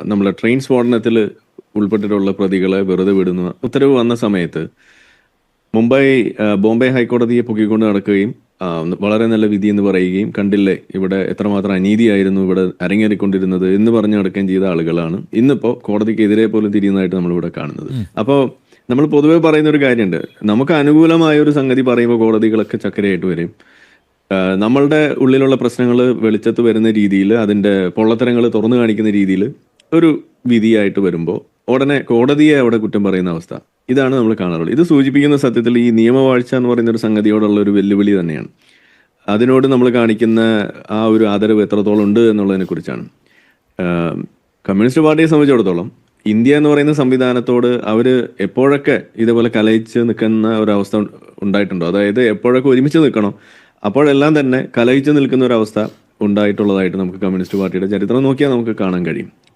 നമ്മളെ ട്രെയിൻ സ്ഫോടനത്തിൽ ഉൾപ്പെട്ടിട്ടുള്ള പ്രതികളെ വെറുതെ വിടുന്ന ഉത്തരവ് വന്ന സമയത്ത് മുംബൈ ബോംബെ ഹൈക്കോടതിയെ പൊക്കിക്കൊണ്ട് നടക്കുകയും വളരെ നല്ല വിധി എന്ന് പറയുകയും കണ്ടില്ലേ ഇവിടെ എത്രമാത്രം അനീതിയായിരുന്നു ഇവിടെ അരങ്ങേറിക്കൊണ്ടിരുന്നത് എന്ന് പറഞ്ഞു നടക്കുകയും ചെയ്ത ആളുകളാണ്. ഇന്നിപ്പോ കോടതിക്കെതിരെ പോലും തിരിയുന്നതായിട്ട് നമ്മളിവിടെ കാണുന്നത്. അപ്പോൾ നമ്മൾ പൊതുവേ പറയുന്ന ഒരു കാര്യമുണ്ട്. നമുക്ക് അനുകൂലമായ ഒരു സംഗതി പറയുമ്പോൾ കോടതികളൊക്കെ ചക്കരയായിട്ട് വരും. നമ്മളുടെ ഉള്ളിലുള്ള പ്രശ്നങ്ങൾ വെളിച്ചത്ത് വരുന്ന രീതിയിൽ അതിന്റെ പൊള്ളത്തരങ്ങൾ തുറന്നു കാണിക്കുന്ന രീതിയിൽ ഒരു വിധിയായിട്ട് വരുമ്പോൾ ഉടനെ കോടതിയെ അവിടെ കുറ്റം പറയുന്ന അവസ്ഥ. ഇതാണ് നമ്മൾ കാണാറുള്ളത്. ഇത് സൂചിപ്പിക്കുന്ന സത്യത്തിൽ ഈ നിയമവാഴ്ച എന്ന് പറയുന്ന ഒരു സംഗതിയോടുള്ള ഒരു വെല്ലുവിളി തന്നെയാണ്. അതിനോട് നമ്മൾ കാണിക്കുന്ന ആ ഒരു ആദരവ് എത്രത്തോളം ഉണ്ട് എന്നുള്ളതിനെ കുറിച്ചാണ്. കമ്മ്യൂണിസ്റ്റ് പാർട്ടിയെ സംബന്ധിച്ചിടത്തോളം ഇന്ത്യ എന്ന് പറയുന്ന സംവിധാനത്തോട് അവർ എപ്പോഴൊക്കെ ഇതേപോലെ കലയിച്ച് നിൽക്കുന്ന ഒരവസ്ഥ ഉണ്ടായിട്ടുണ്ടോ? അതായത് എപ്പോഴൊക്കെ ഒരുമിച്ച് നിൽക്കണം? അപ്പോഴെല്ലാം തന്നെ കലയിച്ച് നിൽക്കുന്ന ഒരവസ്ഥ ഉണ്ടായിട്ടുള്ളതായിട്ട് നമുക്ക് കമ്മ്യൂണിസ്റ്റ് പാർട്ടിയുടെ ചരിത്രം നോക്കിയാൽ നമുക്ക് കാണാൻ കഴിയും.